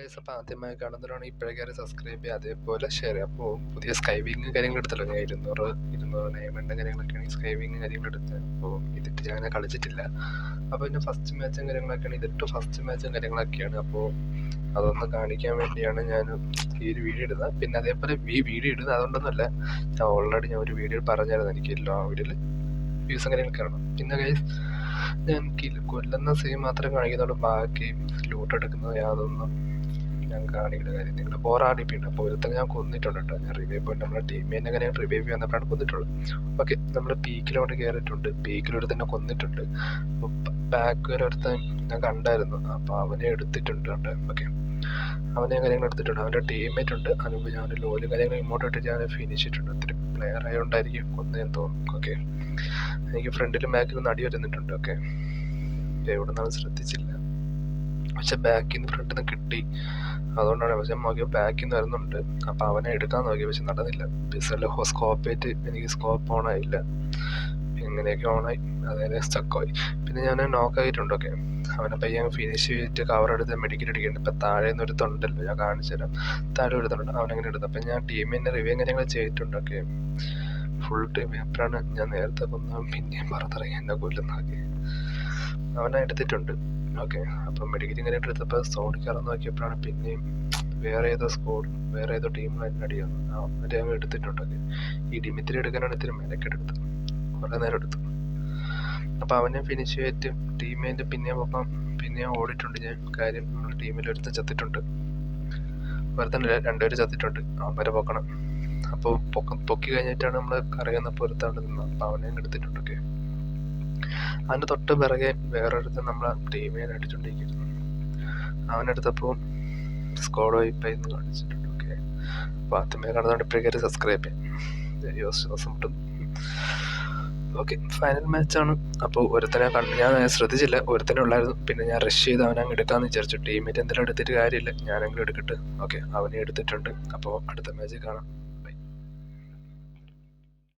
Guys അപ്പോൾ ആദ്യമായി കാണുന്നവരാണ് ഇപ്പോഴേ സബ്സ്ക്രൈബ് ചെയ്യുക. അതേപോലെ ഷെയർ ചെയ്യുക അപ്പോൾ പുതിയ സ്കൈവിങ് കാര്യങ്ങൾ എടുത്തല്ലോ ഞാൻ ഇരുന്നൂറ് ഇരുന്നൂറ് ഡയമണ്ട് കാര്യങ്ങളൊക്കെയാണ് സ്കൈവിങ് കാര്യങ്ങൾ എടുത്തത്. അപ്പോൾ ഇതിട്ട് ഞാൻ കളിച്ചിട്ടില്ല. അപ്പോൾ പിന്നെ ഫസ്റ്റ് മാച്ചും കാര്യങ്ങളൊക്കെയാണ് ഇതിട്ട് ഫസ്റ്റ് മാച്ചും കാര്യങ്ങളൊക്കെയാണ്. അപ്പോൾ അതൊന്ന് കാണിക്കാൻ വേണ്ടിയാണ് ഞാൻ ഈ ഒരു വീഡിയോ ഇടുന്നത്. പിന്നെ അതേപോലെ ഈ വീഡിയോ ഇടുന്നത് അതുകൊണ്ടൊന്നുമല്ല ഞാൻ ഓൾറെഡി ഞാൻ ഒരു വീഡിയോ പറഞ്ഞായിരുന്നു എനിക്ക് എല്ലാ വീഡിയോയിൽ വ്യൂസും കാര്യങ്ങളൊക്കെ ആണ് പിന്നെ ഗൈസ് ഞാൻ കൊല്ലുന്ന സെയിം മാത്രമേ കാണിക്കുന്നുള്ളൂ ബാക്കി ലൂട്ട് എടുക്കുന്നത് യാതൊന്നും ഞാൻ കാണിക്കുന്ന കാര്യം. നിങ്ങൾ ബോറാടിപ്പിണ്ട് അപ്പോൾ ഒരുത്തന്നെ ഞാൻ കൊന്നിട്ടുണ്ട് കേട്ടോ. ഞാൻ റിവൈവ് പോയിട്ട് നമ്മുടെ ടീമിനെ അങ്ങനെ റിവൈവ് വന്നപ്പോഴാണ് കൊന്നിട്ടുള്ളത്. ഓക്കെ നമ്മൾ പീക്കിലോട്ട് കയറിയിട്ടുണ്ട് പീക്കിലൊരു തന്നെ കൊന്നിട്ടുണ്ട്. ബാക്ക് വരെ ഒരുത്തൻ ഞാൻ കണ്ടായിരുന്നു. അപ്പോൾ അവനെ എടുത്തിട്ടുണ്ട് ഓക്കെ. അവനെ കാര്യങ്ങൾ എടുത്തിട്ടുണ്ട്. അവന്റെ ടീംമേറ്റ് ഉണ്ട്. അതിനുമ്പോൾ ഞാൻ ലോലും കാര്യങ്ങൾ ഇങ്ങോട്ട് ഇട്ട് ഞാൻ ഫിനിഷ് ഒത്തിരി പ്ലെയർ ആയതുകൊണ്ടായിരിക്കും കൊന്നതെന്ന് തോന്നുന്നു. ഓക്കെ. എനിക്ക് ഫ്രണ്ടിലും ബാക്കിലും നടി വരുന്നിട്ടുണ്ട് ഓക്കെ. എവിടെ നിന്നാണ് ശ്രദ്ധിച്ചില്ല. പക്ഷെ ബാക്കിൽ നിന്ന് ഫ്രണ്ടിൽ നിന്ന് കിട്ടി. അതുകൊണ്ടാണ് പക്ഷെ നോക്കിയപ്പോൾ ബാക്കിൽ നിന്ന് വരുന്നുണ്ട്. അപ്പോൾ അവനെ എടുക്കാൻ നോക്കി. പക്ഷെ നടന്നില്ല. പിസറിൽ സ്കോപ്പേറ്റ് എനിക്ക് സ്കോപ്പ് ഓൺ ആയില്ല. ഇങ്ങനെയൊക്കെ ഓണായി അതായത് സ്റ്റക്കായി പിന്നെ ഞാൻ നോക്കായിട്ടുണ്ട് ഓക്കെ അവനെ പയ്യെ ഫിനിഷ് ചെയ്തിട്ട് കവർ എടുത്ത് മെഡിക്കൽ അടിക്കുന്നുണ്ട് ഇപ്പം താഴെ ഒരു തൊണ്ടല്ലോ? ഞാൻ കാണിച്ചു തരാം. താഴെ ഒരു തൊണ്ട്. അവനങ്ങനെ എടുത്തു. അപ്പം ഞാൻ ടീമിന്റെ റിവ്യൂ കാര്യങ്ങൾ ചെയ്തിട്ടുണ്ട്. ഓക്കെ ഫുൾ ടൈം എപ്പോഴാണ് ഞാൻ നേരത്തെ കൊന്ന പിന്നെയും പുറത്തിറങ്ങി എന്നെ അവനെ എടുത്തിട്ടുണ്ട്. ഓക്കെ. അപ്പം മെഡിക്കൽ ഇങ്ങനെ എടുത്തപ്പോൾ സോണിൽ കയറാൻ നോക്കിയപ്പോഴാണ് പിന്നെയും വേറെ ഏതോ സ്കോർ വേറെ ഏതോ ടീമിൽ എന്നെ അടിയാണ് അവരെ അവൻ എടുത്തിട്ടുണ്ടൊക്കെ ഈ ഡിമിത്രി എടുക്കാനാണ് ഇത്തിരി മെനക്കെടുത്തത് കുറേ നേരം എടുത്തു. അപ്പം അവനെ ഫിനിഷ് ചെയ്തിട്ട് ടീമേന്റെ പിന്നെയും ഒപ്പം പിന്നെയും ഓടിയിട്ടുണ്ട്. ഞാൻ കാര്യം ടീമിൽ ഒരുത്തൻ ചത്തിട്ടുണ്ട്. വെറുതെ രണ്ടുപേര് ചത്തിട്ടുണ്ട്. അവരെ പൊക്കണം. അപ്പോൾ പൊക്ക കഴിഞ്ഞിട്ടാണ് നമ്മൾ കറിയുന്ന ഒരുത്താണ്ട് നിന്നത്. അപ്പോൾ അവനെ എടുത്തിട്ടുണ്ടൊക്കെ അതിന്റെ തൊട്ട് പിറകെ വേറൊരുത്തൻ നമ്മളെ ടീമിനെ അടിച്ചുകൊണ്ടിരിക്കുന്നു അവനെടുത്തപ്പോൾ സ്കോഡ് വൈപ്പായി എന്ന് കാണിച്ചിട്ടുണ്ട് ഓക്കെ അപ്പോൾ ആദ്യമേ കാണുന്നതുകൊണ്ട് ഇപ്പോഴേക്കും സബ്സ്ക്രൈബ് ചെയ്യാം. ശ്വാസം മുട്ടും. ഓക്കെ ഫൈനൽ മാച്ചാണ് അപ്പോൾ ഒരുത്തനെ കണ്ട് ഞാൻ ശ്രദ്ധിച്ചില്ല ഒരുത്തനെ ഉള്ളായിരുന്നു. പിന്നെ ഞാൻ റഷ് ചെയ്ത് അവനെ അങ്ങ് എടുക്കാമെന്ന് വിചാരിച്ചു. ടീമേറ്റ് എന്തെങ്കിലും എടുത്തിട്ട് കാര്യമില്ല. ഞാനെങ്കിലും എടുക്കട്ടെ. ഓക്കെ അവനെ എടുത്തിട്ടുണ്ട്. അപ്പോൾ അടുത്ത മാച്ച് കാണാം.